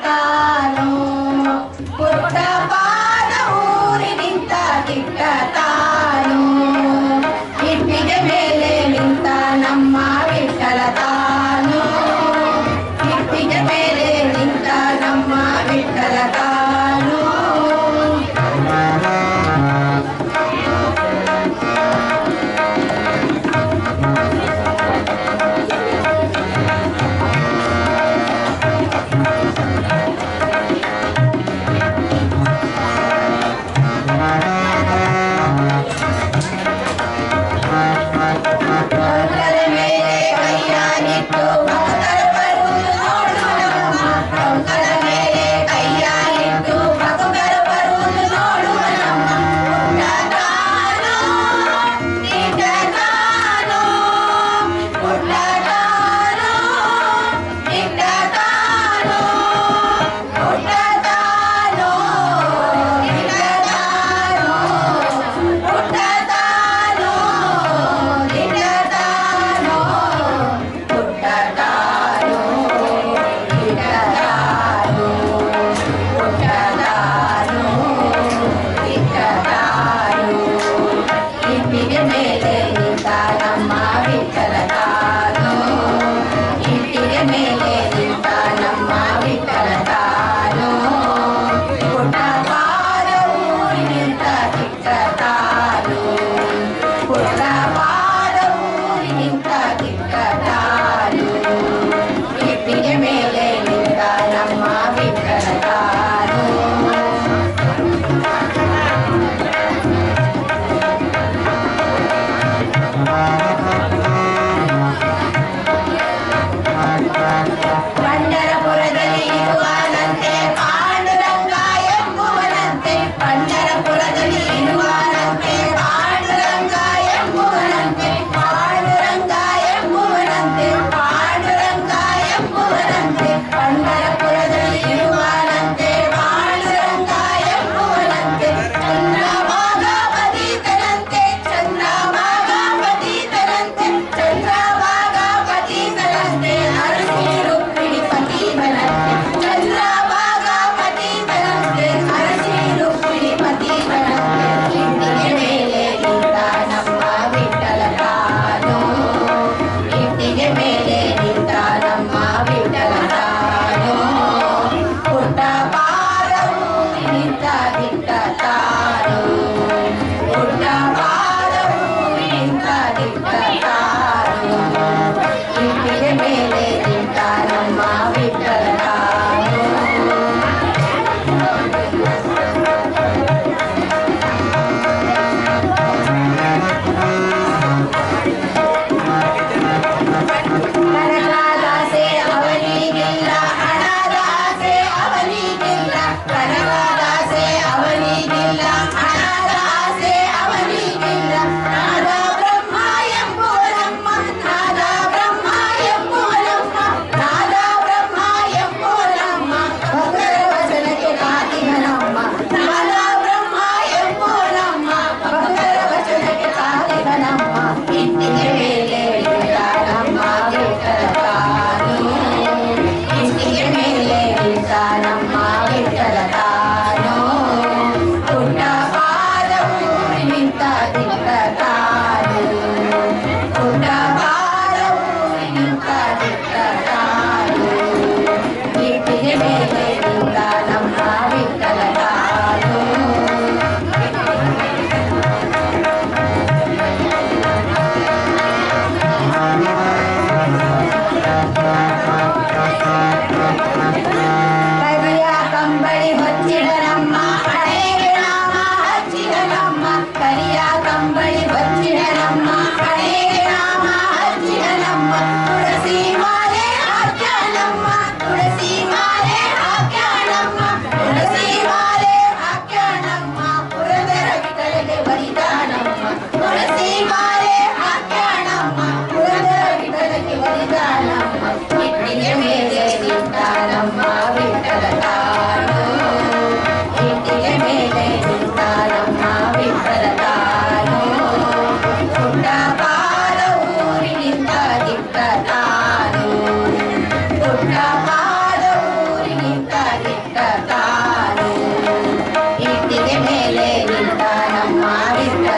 た。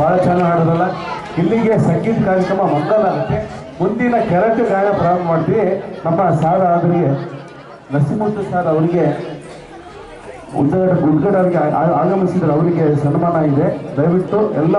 ಭಾಳ ಚೆನ್ನಾಗಿ ಹಾಡೋದಲ್ಲ ಇಲ್ಲಿಗೆ ಸಂಗೀತ ಕಾರ್ಯಕ್ರಮ ಮಂಗಲ ಆಗುತ್ತೆ ಮುಂದಿನ ಕೆರಟೆ ಗಾಯನ ಪ್ರಾರಂಭ ಮಾಡ್ತೀವಿ. ನಮ್ಮ ಸಾರ್ ಆದರಿಗೆ ನರಸಿಂಹಮೂರ್ತಿ ಸಾರ್ ಅವರಿಗೆ ಉದ್ಘಾಟ ಉದ್ಘಾಟನೆಗೆ ಅವರಿಗೆ ಆಗಮಿಸಿದ್ರೆ ಅವರಿಗೆ ಸನ್ಮಾನ ಇದೆ. ದಯವಿಟ್ಟು ಎಲ್ಲ